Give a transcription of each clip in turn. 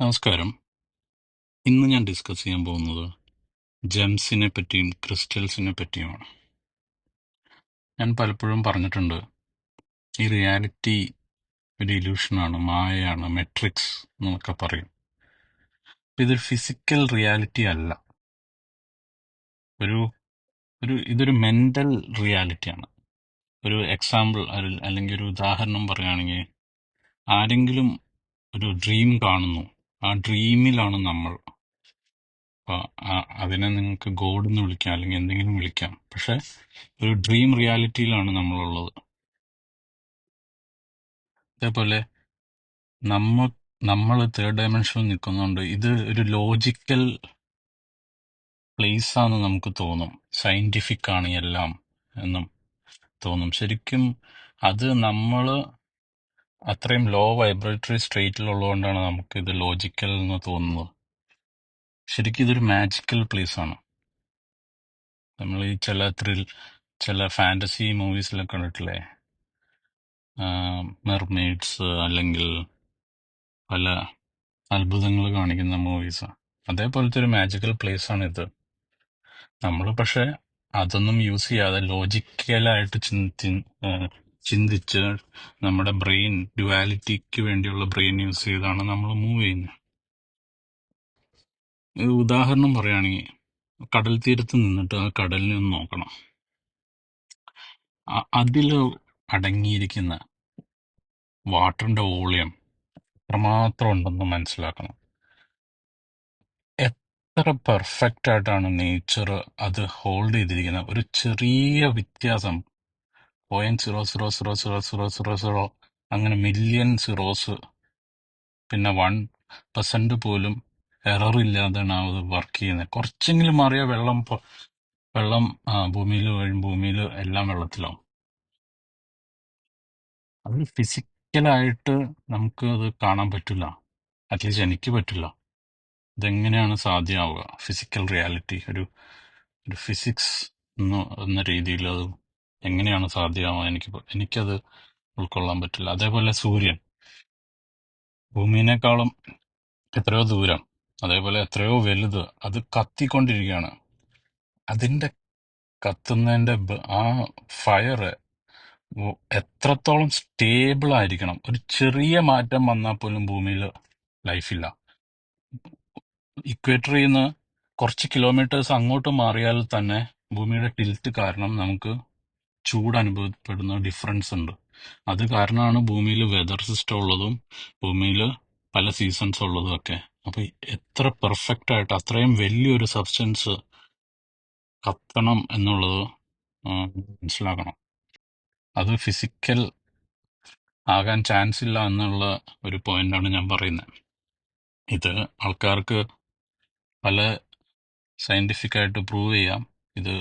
നമസ്കാരം. ഇന്ന് ഞാൻ ഡിസ്കസ് ചെയ്യാൻ പോകുന്നത് ജെംസിനെ പറ്റിയും ക്രിസ്റ്റൽസിനെ പറ്റിയുമാണ്. ഞാൻ പലപ്പോഴും പറഞ്ഞിട്ടുണ്ട് ഈ റിയാലിറ്റി ഒരു ഇല്യൂഷനാണ് മായയാണ് മെട്രിക്സ് എന്നൊക്കെ പറയും. ഇതൊരു ഫിസിക്കൽ റിയാലിറ്റി അല്ല. ഒരു ഒരു ഇതൊരു മെന്റൽ റിയാലിറ്റിയാണ് ഒരു എക്സാമ്പിൾ അല്ലെങ്കിൽ ഒരു ഉദാഹരണം പറയുകയാണെങ്കിൽ ആരെങ്കിലും ഒരു ഡ്രീം കാണുന്നു. ആ ഡ്രീമിലാണ് നമ്മൾ. അപ്പൊ അതിനെ നിങ്ങൾക്ക് ഗോഡ് എന്ന് വിളിക്കാം അല്ലെങ്കിൽ എന്തെങ്കിലും വിളിക്കാം. പക്ഷെ ഒരു ഡ്രീം റിയാലിറ്റിയിലാണ് നമ്മളുള്ളത്. അതേപോലെ നമ്മ നമ്മൾ തേർഡ് ഡയമെൻഷനിൽ നിൽക്കുന്നുണ്ട് ഇത് ഒരു ലോജിക്കൽ പ്ലേസ് ആണ് നമുക്ക് തോന്നും. സയന്റിഫിക് ആണ് എല്ലാം എന്നും തോന്നും. ശരിക്കും അത് നമ്മൾ അത്രയും ലോ വൈബ്രേറ്ററി സ്റ്റേറ്റിലുള്ളതുകൊണ്ടാണ് നമുക്ക് ഇത് ലോജിക്കൽ എന്ന് തോന്നുന്നത്. ശരിക്കും ഇതൊരു മാജിക്കൽ പ്ലേസ് ആണ്. നമ്മൾ ഈ ചില ത്രിൽ ചില ഫാന്റസി മൂവീസിലൊക്കെ കണ്ടിട്ടില്ലേ? മെർമെയ്ഡ്സ് അല്ലെങ്കിൽ പല അത്ഭുതങ്ങൾ കാണിക്കുന്ന മൂവീസ് അതേപോലത്തെ ഒരു മാജിക്കൽ പ്ലേസ് ആണ് ഇത്. നമ്മൾ പക്ഷെ അതൊന്നും യൂസ് ചെയ്യാതെ ലോജിക്കലായിട്ട് ചിന്തിച്ച് നമ്മുടെ ബ്രെയിൻ ഡ്യുവാലിറ്റിക്ക് വേണ്ടിയുള്ള ബ്രെയിൻ യൂസ് ചെയ്താണ് നമ്മൾ മൂവ് ചെയ്യുന്നത്. ഒരു ഉദാഹരണം പറയുകയാണെങ്കിൽ കടൽ തീരത്ത് നിന്നിട്ട് ആ കടലിനെ ഒന്ന് നോക്കണം. അതിൽ അടങ്ങിയിരിക്കുന്ന വാട്ടറിന്റെ വോളിയം എത്രമാത്രം ഉണ്ടെന്ന് മനസ്സിലാക്കണം. എത്ര പെർഫെക്റ്റ് ആയിട്ടാണ് നേച്ചർ അത് ഹോൾഡ് ചെയ്തിരിക്കുന്നത്? ഒരു ചെറിയ വ്യത്യാസം point zero zero zero zero zero zero zero അങ്ങനെ മില്യൺ സീറോസ് പിന്നെ വൺ പെർസെന്റ് പോലും എറർ ഇല്ലാതെയാണ് അത് വർക്ക് ചെയ്യുന്നത്. കുറച്ചെങ്കിലും മാറിയ വെള്ളം വെള്ളം ഭൂമിയിൽ വീഴും ഭൂമിയിൽ എല്ലാം വെള്ളത്തിലാവും. അത് ഫിസിക്കലായിട്ട് നമുക്ക് അത് കാണാൻ പറ്റില്ല. അറ്റ്ലീസ്റ്റ് എനിക്ക് പറ്റില്ല. ഇതെങ്ങനെയാണ് സാധ്യമാവുക? ഫിസിക്കൽ റിയാലിറ്റി ഒരു ഒരു ഫിസിക്സ് എന്ന രീതിയിൽ അത് എങ്ങനെയാണ് സാധ്യമാവുക എനിക്ക് എനിക്കത് ഉൾക്കൊള്ളാൻ പറ്റില്ല. അതേപോലെ സൂര്യൻ. ഭൂമിനേക്കാളും എത്രയോ ദൂരം അതേപോലെ എത്രയോ വലുത് അത് കത്തിക്കൊണ്ടിരിക്കുകയാണ്. അതിന്റെ കത്തുന്നതിന്റെ ആ ഫയർ എത്രത്തോളം സ്റ്റേബിൾ ആയിരിക്കണം ഒരു ചെറിയ മാറ്റം വന്നാൽ പോലും ഭൂമിയിൽ ലൈഫില്ല. ഇക്വേറ്ററിൽ നിന്ന് കുറച്ച് കിലോമീറ്റേഴ്സ് അങ്ങോട്ട് മാറിയാൽ തന്നെ ഭൂമിയുടെ ടിൽറ്റ് കാരണം നമുക്ക് ചൂട് അനുഭവപ്പെടുന്ന ഡിഫറൻസ് ഉണ്ട്. അത് കാരണമാണ് ഭൂമിയിൽ വെതർ സിസ്റ്റം ഉള്ളതും ഭൂമിയിൽ പല സീസൺസ് ഉള്ളതും ഒക്കെ. അപ്പൊ എത്ര പെർഫെക്റ്റ് ആയിട്ട് അത്രയും വലിയൊരു സബ്സ്റ്റൻസ് കത്തണം എന്നുള്ളത് മനസ്സിലാക്കണം. അത് ഫിസിക്കൽ ആകാൻ ചാൻസ് ഇല്ല എന്നുള്ള ഒരു പോയിന്റാണ് ഞാൻ പറയുന്നത് ഇത് ആൾക്കാർക്ക് പല സയന്റിഫിക് ആയിട്ട് പ്രൂവ് ചെയ്യാം. ഇത്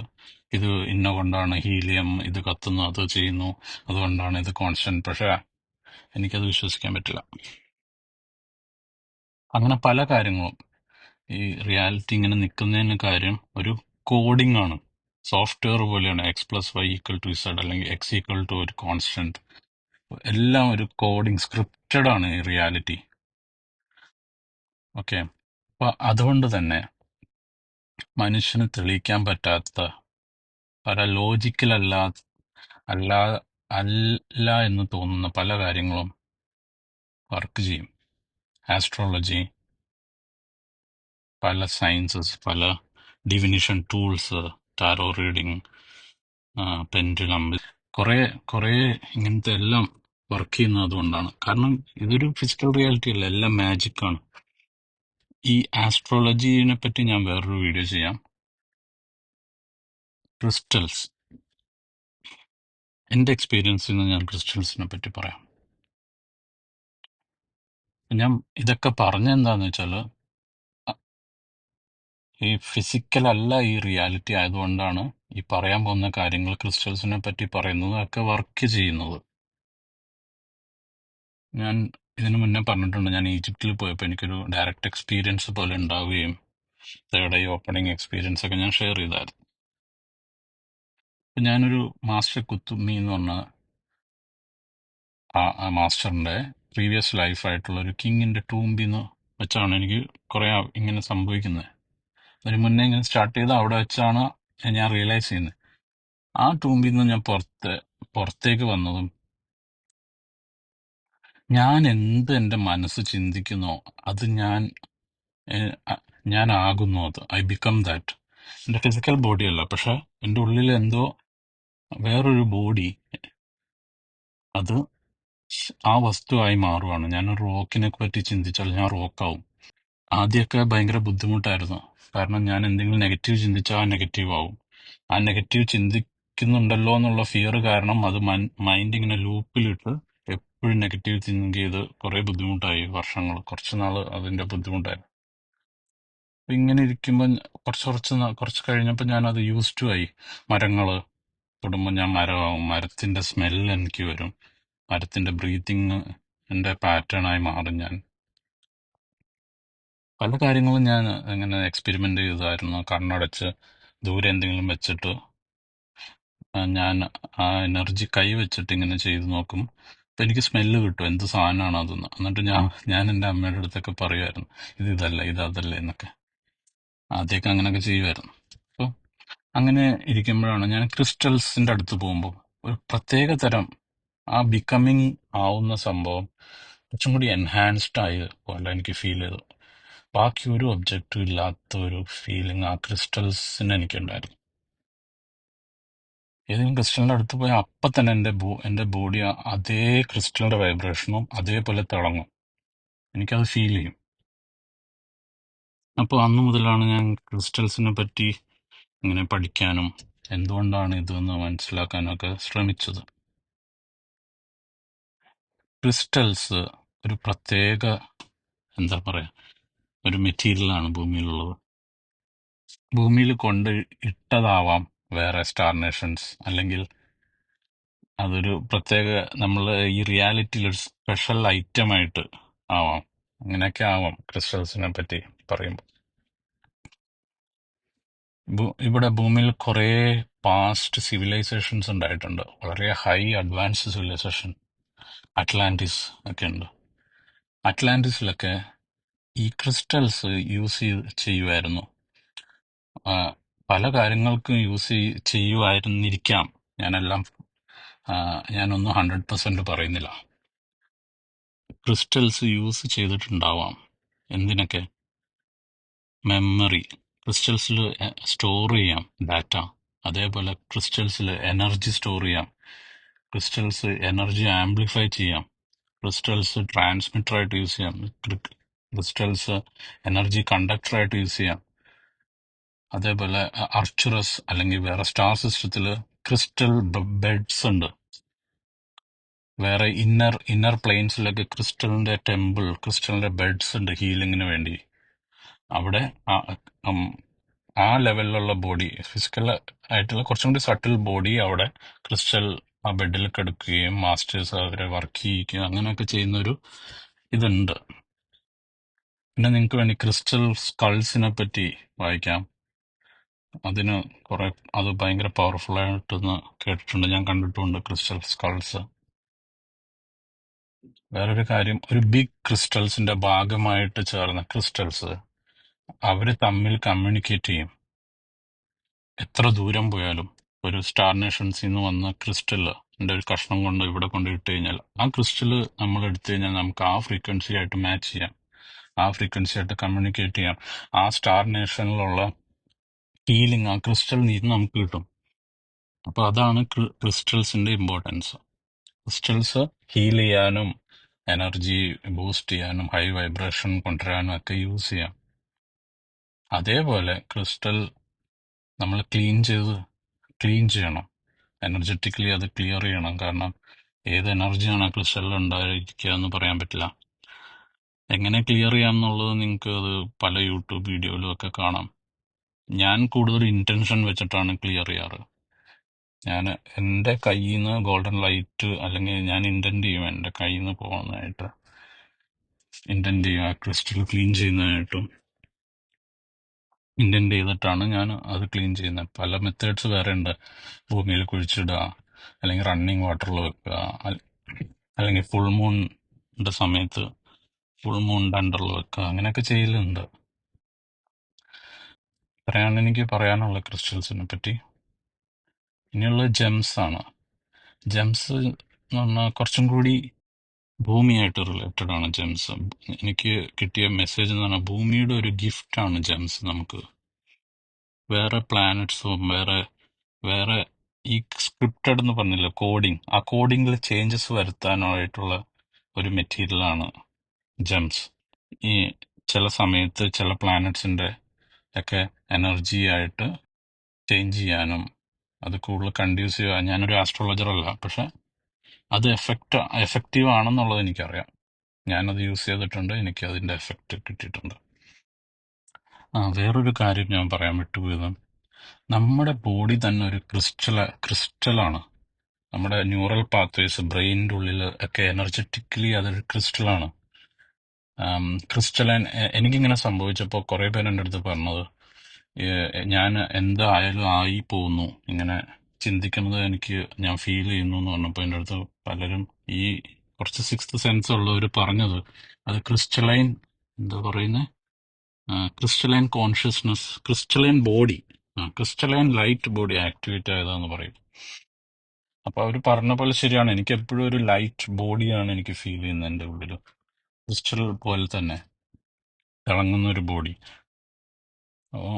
ഇത് ഇന്ന കൊണ്ടാണ് ഹീലിയം ഇത് കത്തുന്നു അത് ചെയ്യുന്നു അതുകൊണ്ടാണ് ഇത് കോൺസ്റ്റന്റ്. പ്രഷർ എനിക്കത് വിശ്വസിക്കാൻ പറ്റില്ല. അങ്ങനെ പല കാര്യങ്ങളും. ഈ റിയാലിറ്റി ഇങ്ങനെ നിൽക്കുന്നതിന് കാര്യം ഒരു കോഡിംഗ് ആണ് സോഫ്റ്റ്വെയർ പോലെയാണ്. X plus y equal to z അല്ലെങ്കിൽ എക്സ് ഈക്വൽ ടു ഒരു കോൺസ്റ്റന്റ്. എല്ലാം ഒരു കോഡിംഗ് സ്ക്രിപ്റ്റഡ് ആണ് ഈ റിയാലിറ്റി. ഓക്കെ. അപ്പൊ അതുകൊണ്ട് തന്നെ മനുഷ്യന് തെളിയിക്കാൻ പറ്റാത്ത പല ലോജിക്കൽ അല്ലാ അല്ല എന്ന് തോന്നുന്ന പല കാര്യങ്ങളും വർക്ക് ചെയ്യും. ആസ്ട്രോളജി പല സയൻസസ് പല divination tools tarot reading pendulum കുറേ കുറേ ഇങ്ങനത്തെ എല്ലാം വർക്ക് ചെയ്യുന്നത് അതുകൊണ്ടാണ് കാരണം ഇതൊരു ഫിസിക്കൽ റിയാലിറ്റി അല്ല എല്ലാം മാജിക്കാണ്. ഈ ആസ്ട്രോളജിനെ പറ്റി ഞാൻ വേറൊരു വീഡിയോ ചെയ്യാം. ക്രിസ്റ്റൽസ്. എന്റെ എക്സ്പീരിയൻസിൽ നിന്ന് ഞാൻ ക്രിസ്റ്റൽസിനെ പറ്റി പറയാം. ഞാൻ ഇതൊക്കെ പറഞ്ഞെന്താന്ന് വെച്ചാൽ ഈ ഫിസിക്കൽ അല്ല ഈ റിയാലിറ്റി ആയതുകൊണ്ടാണ് ഈ പറയാൻ പോകുന്ന കാര്യങ്ങൾ ക്രിസ്റ്റൽസിനെ പറ്റി പറയുന്നത് ഒക്കെ വർക്ക് ചെയ്യുന്നത്. ഞാൻ ഇതിനു മുന്നേ പറഞ്ഞിട്ടുണ്ട് ഞാൻ ഈജിപ്തിൽ പോയപ്പോൾ എനിക്കൊരു ഡയറക്റ്റ് എക്സ്പീരിയൻസ് പോലെ ഉണ്ടാവുകയും തേർഡ് ഐ ഓപ്പണിംഗ് എക്സ്പീരിയൻസ് ഒക്കെ ഞാൻ ഷെയർ ചെയ്തായിരുന്നു. ഞാനൊരു മാസ്റ്റർ കുത്തുമ്മി എന്ന് പറഞ്ഞ ആ ആ മാസ്റ്ററിന്റെ പ്രീവിയസ് ലൈഫായിട്ടുള്ള ഒരു കിങ്ങിന്റെ എന്ന് വെച്ചാണ് എനിക്ക് കുറേ ഇങ്ങനെ സംഭവിക്കുന്നത്. അതിന് മുന്നേ ഇങ്ങനെ സ്റ്റാർട്ട് ചെയ്ത് അവിടെ വെച്ചാണ് ഞാൻ റിയലൈസ് ചെയ്യുന്നത്. ആ ടൂമ്പിൽ നിന്ന് ഞാൻ പുറത്ത് പുറത്തേക്ക് വന്നതും ഞാൻ എന്ത് എന്റെ മനസ്സ് ചിന്തിക്കുന്നോ അത് ഞാൻ ഏഹ്, അ- ഞാൻ ആകുന്നു. അത് ഐ ബിക്കം ദാറ്റ്. എന്റെ ഫിസിക്കൽ ബോഡിയല്ല പക്ഷെ എന്റെ ഉള്ളിൽ എന്തോ വേറൊരു ബോഡി. അത് ആ വസ്തുവായി മാറുവാണ്. ഞാൻ റോക്കിനെ പറ്റി ചിന്തിച്ചാൽ ഞാൻ റോക്കാവും. ആദ്യമൊക്കെ ഭയങ്കര ബുദ്ധിമുട്ടായിരുന്നു. കാരണം ഞാൻ എന്തെങ്കിലും നെഗറ്റീവ് ചിന്തിച്ചാൽ ആ നെഗറ്റീവ് ആവും. ആ നെഗറ്റീവ് ചിന്തിക്കുന്നുണ്ടല്ലോ എന്നുള്ള ഫിയർ കാരണം അത് മൈൻഡ് ഇങ്ങനെ ലൂപ്പിലിട്ട് എപ്പോഴും നെഗറ്റീവ് തിങ്ക് ചെയ്ത് കുറെ ബുദ്ധിമുട്ടായി വർഷങ്ങൾ. കുറച്ച് നാൾ അതിന്റെ ബുദ്ധിമുട്ടായി ഇങ്ങനെ ഇരിക്കുമ്പോൾ കുറച്ച് കുറച്ച് കുറച്ച് കഴിഞ്ഞപ്പോൾ ഞാൻ അത് യൂസ് ടു ആയി. മരങ്ങൾ തൊടുമ്പോൾ ഞാൻ മരമാവും മരത്തിന്റെ സ്മെല്ല് എനിക്ക് വരും. മരത്തിന്റെ ബ്രീത്തിങ് എന്റെ പാറ്റേണായി മാറും ഞാൻ. പല കാര്യങ്ങളും ഞാൻ ഇങ്ങനെ എക്സ്പെരിമെന്റ് ചെയ്തായിരുന്നു. കണ്ണടച്ച് ദൂരെ എന്തെങ്കിലും വെച്ചിട്ട് ഞാൻ ആ എനർജി കൈ വെച്ചിട്ട് ഇങ്ങനെ ചെയ്ത് നോക്കും. അപ്പം എനിക്ക് സ്മെല്ല് കിട്ടും. എന്ത് സാധനമാണ് അതെന്ന്. എന്നിട്ട് ഞാൻ ഞാൻ എന്റെ അമ്മയുടെ അടുത്തൊക്കെ പറയുമായിരുന്നു. ഇത് ഇതല്ല ഇത് അതല്ല എന്നൊക്കെ. ആദ്യമൊക്കെ അങ്ങനെയൊക്കെ ചെയ്യുമായിരുന്നു. അങ്ങനെ ഇരിക്കുമ്പോഴാണ് ഞാൻ ക്രിസ്റ്റൽസിന്റെ അടുത്ത് പോകുമ്പോൾ ഒരു പ്രത്യേക തരം ആ ബിക്കമിങ് ആവുന്ന സംഭവം കുറച്ചും കൂടി എൻഹാൻസ്ഡ് ആയ പോലെ എനിക്ക് ഫീൽ ചെയ്തു. ബാക്കി ഒരു ഒബ്ജക്റ്റും ഇല്ലാത്ത ഒരു ഫീലിംഗ് ആ ക്രിസ്റ്റൽസിന് എനിക്കുണ്ടായിരുന്നു. ഏതെങ്കിലും ക്രിസ്റ്റലിന്റെ അടുത്ത് പോയാൽ അപ്പം തന്നെ എന്റെ ബോ എന്റെ ബോഡി അതേ ക്രിസ്റ്റലിന്റെ വൈബ്രേഷനും അതേപോലെ തിളങ്ങും. എനിക്കത് ഫീൽ ചെയ്യും. അപ്പോൾ അന്ന് മുതലാണ് ഞാൻ ക്രിസ്റ്റൽസിനെ പറ്റി ഇങ്ങനെ പഠിക്കാനും എന്തുകൊണ്ടാണ് ഇതെന്ന് മനസ്സിലാക്കാനും ഒക്കെ ശ്രമിച്ചത്. ക്രിസ്റ്റൽസ് ഒരു പ്രത്യേക എന്താ പറയുക ഒരു മെറ്റീരിയലാണ് ഭൂമിയിലുള്ളത്. ഭൂമിയിൽ കൊണ്ട് ഇട്ടതാവാം വേറെ സ്റ്റാർ നേഷൻസ്. അല്ലെങ്കിൽ അതൊരു പ്രത്യേക നമ്മൾ ഈ റിയാലിറ്റിയിൽ ഒരു സ്പെഷ്യൽ ഐറ്റം ആയിട്ട് ആവാം. അങ്ങനെയൊക്കെ ആവാം ക്രിസ്റ്റൽസിനെ പറ്റി പറയുമ്പോൾ. ഇവിടെ ഭൂമിയിൽ കുറേ പാസ്റ്റ് സിവിലൈസേഷൻസ് ഉണ്ടായിട്ടുണ്ട്. വളരെ ഹൈ അഡ്വാൻസ്ഡ് സിവിലൈസേഷൻ അറ്റ്ലാന്റിസ് ഒക്കെ ഉണ്ട്. അറ്റ്ലാന്റിസിലൊക്കെ ഈ ക്രിസ്റ്റൽസ് യൂസ് ചെയ്യുമായിരുന്നു പല കാര്യങ്ങൾക്കും യൂസ് ചെയ്യുമായിരുന്നിരിക്കാം ഞാനെല്ലാം ഞാനൊന്നും ഹൺഡ്രഡ് പെർസെന്റ് പറയുന്നില്ല. ക്രിസ്റ്റൽസ് യൂസ് ചെയ്തിട്ടുണ്ടാവാം. എന്തിനൊക്കെ? മെമ്മറി ക്രിസ്റ്റൽസിൽ സ്റ്റോർ ചെയ്യാം ഡാറ്റ അതേപോലെ ക്രിസ്റ്റൽസിൽ എനർജി സ്റ്റോർ ചെയ്യാം. ക്രിസ്റ്റൽസ് എനർജി ആംപ്ലിഫൈ ചെയ്യാം. ക്രിസ്റ്റൽസ് ട്രാൻസ്മിറ്റർ ആയിട്ട് യൂസ് ചെയ്യാം. ക്രിസ്റ്റൽസ് എനർജി കണ്ടക്ടറായിട്ട് യൂസ് ചെയ്യാം. അതേപോലെ അർച്ചുറസ് അല്ലെങ്കിൽ വേറെ സ്റ്റാർ സിസ്റ്റത്തിൽ ക്രിസ്റ്റൽ ബെഡ്സ് ഉണ്ട്. വേറെ ഇന്നർ ഇന്നർ പ്ലെയിൻസിലൊക്കെ ക്രിസ്റ്റലിന്റെ ടെമ്പിൾ ക്രിസ്റ്റലിന്റെ ബെഡ്സ് ഉണ്ട് ഹീലിങ്ങിന് വേണ്ടി. അവിടെ ആ- ലെവലിലുള്ള ബോഡി ഫിസിക്കൽ ആയിട്ടുള്ള കുറച്ചും കൂടി സട്ടിൽ ബോഡി അവിടെ ക്രിസ്റ്റൽ ആ ബെഡിൽ കിടക്കുകയും മാസ്റ്റേഴ്സ് അവരെ വർക്ക് ചെയ്യിക്കുകയും അങ്ങനെയൊക്കെ ചെയ്യുന്ന ഒരു ഇതുണ്ട്. പിന്നെ നിങ്ങൾക്ക് വേണ്ടി ക്രിസ്റ്റൽ സ്കൾസിനെ പറ്റി വായിക്കാം. അതിന് കുറെ അത് ഭയങ്കര പവർഫുൾ ആയിട്ടെന്ന് കേട്ടിട്ടുണ്ട്. ഞാൻ കണ്ടിട്ടുണ്ട് ക്രിസ്റ്റൽ സ്കൾസ് വേറൊരു കാര്യം ഒരു ബിഗ് ക്രിസ്റ്റൽസിന്റെ ഭാഗമായിട്ട് ചേർന്ന ക്രിസ്റ്റൽസ് അവർ തമ്മിൽ കമ്മ്യൂണിക്കേറ്റ് ചെയ്യും. എത്ര ദൂരം പോയാലും ഒരു സ്റ്റാർ നേഷൻസിൽ നിന്ന് വന്ന ക്രിസ്റ്റലിന്റെ ഒരു കഷ്ണം കൊണ്ട് ഇവിടെ കൊണ്ട് ഇട്ട് കഴിഞ്ഞാൽ ആ ക്രിസ്റ്റൽ നമ്മൾ എടുത്തു കഴിഞ്ഞാൽ നമുക്ക് ആ ഫ്രീക്വൻസി ആയിട്ട് മാച്ച് ചെയ്യാം. ആ ഫ്രീക്വൻസി ആയിട്ട് കമ്മ്യൂണിക്കേറ്റ് ചെയ്യാം. ആ സ്റ്റാർ നേഷനിലുള്ള ഫീലിംഗ് ആ ക്രിസ്റ്റൽ നിന്ന് നമുക്ക് കിട്ടും. അപ്പൊ അതാണ് ക്രിസ്റ്റൽസിന്റെ ഇമ്പോർട്ടൻസ് ക്രിസ്റ്റൽസ് ഹീൽ ചെയ്യാനും എനർജി ബൂസ്റ്റ് ചെയ്യാനും ഹൈ വൈബ്രേഷൻ കൊണ്ടുവരാനും ഒക്കെ യൂസ് ചെയ്യാം. അതേപോലെ ക്രിസ്റ്റൽ നമ്മൾ ക്ലീൻ ചെയ്ത് ക്ലീൻ ചെയ്യണം. എനർജറ്റിക്കലി അത് ക്ലിയർ ചെയ്യണം. കാരണം ഏത് എനർജിയാണ് ക്രിസ്റ്റലിൽ ഉണ്ടായിരിക്കുക എന്ന് പറയാൻ പറ്റില്ല. എങ്ങനെ ക്ലിയർ ചെയ്യാം എന്നുള്ളത് നിങ്ങൾക്ക് അത് പല യൂട്യൂബ് വീഡിയോയിലും ഒക്കെ കാണാം. ഞാൻ കൂടുതൽ ഇന്റൻഷൻ വെച്ചിട്ടാണ് ക്ലിയർ ചെയ്യാറ്. ഞാൻ എന്റെ കയ്യിൽ നിന്ന് ഗോൾഡൻ ലൈറ്റ് അല്ലെങ്കിൽ ഞാൻ ഇന്റന്റ് ചെയ്യും എന്റെ കയ്യിൽ നിന്ന് പോകുന്നതായിട്ട് ഇന്റന്റ് ചെയ്യും ആ ക്രിസ്റ്റൽ ക്ലീൻ ചെയ്യുന്നതായിട്ടും ഇന്റന്റ് ചെയ്തിട്ടാണ് ഞാൻ അത് ക്ലീൻ ചെയ്യുന്നത്. പല മെത്തേഡ്സ് വേറെ ഉണ്ട്. ഭൂമിയിൽ കുഴിച്ചിടുക അല്ലെങ്കിൽ റണ്ണിങ് വാട്ടറിൽ വെക്കുക അല്ലെങ്കിൽ ഫുൾ മൂണിന്റെ സമയത്ത് ഫുൾ മൂൺ അണ്ടറിൽ വെക്കുക അങ്ങനെയൊക്കെ ചെയ്യലുണ്ട്. ഇത്രയാണ് എനിക്ക് പറയാനുള്ളത് ക്രിസ്റ്റൽസിനെ പറ്റി. ഇനിയുള്ള ജെംസ് ആണ്. ജെംസ് എന്ന് പറഞ്ഞാൽ കുറച്ചും കൂടി ഭൂമിയായിട്ട് റിലേറ്റഡ് ആണ് ജെംസ് എനിക്ക് കിട്ടിയ മെസ്സേജ് എന്ന് പറഞ്ഞാൽ ഭൂമിയുടെ ഒരു ആണ് ജെംസ് നമുക്ക്. വേറെ പ്ലാനറ്റ്സും വേറെ വേറെ ഈ സ്ക്രിപ്റ്റഡ് എന്ന് പറഞ്ഞില്ല കോഡിംഗ് ആ കോഡിങ്ങിൽ ചേഞ്ചസ് വരുത്താനായിട്ടുള്ള ഒരു മെറ്റീരിയലാണ് ജെംസ് ഈ ചില സമയത്ത് ചില പ്ലാനറ്റ്സിന്റെ ഒക്കെ എനർജി ആയിട്ട് ചേഞ്ച് ചെയ്യാനും അത് കൂടുതൽ കൺഡ്യൂസീവ് ഞാനൊരു ആസ്ട്രോളജർ അല്ല പക്ഷെ അത് എഫക്റ്റ് എഫക്റ്റീവ് ആണെന്നുള്ളത് എനിക്കറിയാം. ഞാനത് യൂസ് ചെയ്തിട്ടുണ്ട് എനിക്ക് അതിന്റെ എഫക്റ്റ് കിട്ടിയിട്ടുണ്ട്. ആ വേറൊരു കാര്യം ഞാൻ പറയാൻ വിട്ടുപോയത്. നമ്മുടെ ബോഡി തന്നെ ഒരു ക്രിസ്റ്റല ക്രിസ്റ്റലാണ് നമ്മുടെ ന്യൂറൽ പാത്വേസ് ബ്രെയിനിന്റെ ഉള്ളിൽ ഒക്കെ എനർജറ്റിക്കലി അതൊരു ക്രിസ്റ്റലാണ് ക്രിസ്റ്റലൈൻ എനിക്കിങ്ങനെ സംഭവിച്ചപ്പോൾ കുറേ പേര് എന്റെ അടുത്ത് പറഞ്ഞത് ഞാൻ എന്തായാലും ആയി പോകുന്നു. ഇങ്ങനെ ചിന്തിക്കുന്നത് എനിക്ക് ഞാൻ ഫീൽ ചെയ്യുന്നു എന്ന് പറഞ്ഞപ്പോൾ എന്റെ അടുത്ത് പലരും ഈ കുറച്ച് സിക്സ്ത് സെൻസ് ഉള്ളവർ പറഞ്ഞത് അത് ക്രിസ്റ്റലൈൻ എന്താ പറയുന്നത് crystalline consciousness crystalline body crystalline light body activate ആയതാന്ന് പറയും. അപ്പോൾ അവർ പറഞ്ഞ പോലെ ശരിയാണ്. എനിക്ക് എപ്പോഴും ഒരു ലൈറ്റ് ബോഡിയാണ് എനിക്ക് ഫീൽ ചെയ്യുന്നത് എന്റെ ഉള്ളിൽ ക്രിസ്റ്റൽ പോലെ തന്നെ തിളങ്ങുന്ന ഒരു ബോഡി അപ്പോൾ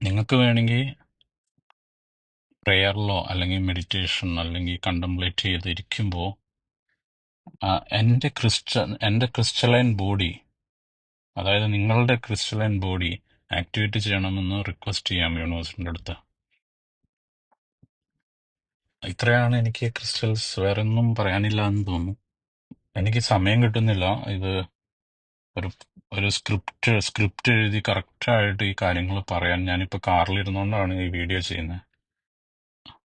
നിങ്ങൾക്ക് വേണമെങ്കിൽ പ്രെയറിലോ അല്ലെങ്കിൽ മെഡിറ്റേഷൻ അല്ലെങ്കിൽ കണ്ടംപ്ലേറ്റ് ചെയ്തിരിക്കുമ്പോൾ എന്റെ ക്രിസ്റ്റ എന്റെ ക്രിസ്റ്റലൈൻ ബോഡി അതായത് നിങ്ങളുടെ ക്രിസ്റ്റലൈൻ ബോഡി ആക്ടിവേറ്റ് ചെയ്യണമെന്ന് റിക്വസ്റ്റ് ചെയ്യാം യൂണിവേഴ്സിന്റെ അടുത്ത്. ഇത്രയാണ് എനിക്ക് ക്രിസ്റ്റൽസ് വേറെ ഒന്നും പറയാനില്ല എന്ന് തോന്നുന്നു. എനിക്ക് സമയം കിട്ടുന്നില്ല. ഇത് ഒരു ഒരു സ്ക്രിപ്റ്റ് സ്ക്രിപ്റ്റ് എഴുതി കറക്റ്റായിട്ട് ഈ കാര്യങ്ങൾ പറയാൻ ഞാനിപ്പോൾ കാറിലിരുന്നുകൊണ്ടാണ് ഈ വീഡിയോ ചെയ്യുന്നത്.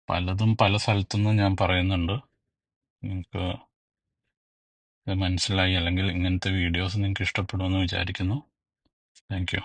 പലതും പല സ്ഥലത്തുനിന്ന് ഞാൻ പറയുന്നുണ്ട്. നിങ്ങൾക്ക് ഇത് മനസ്സിലായി അല്ലെങ്കിൽ ഇങ്ങനത്തെ വീഡിയോസ് നിങ്ങൾക്ക് ഇഷ്ടപ്പെടുമെന്ന് വിചാരിക്കുന്നു. Thank you.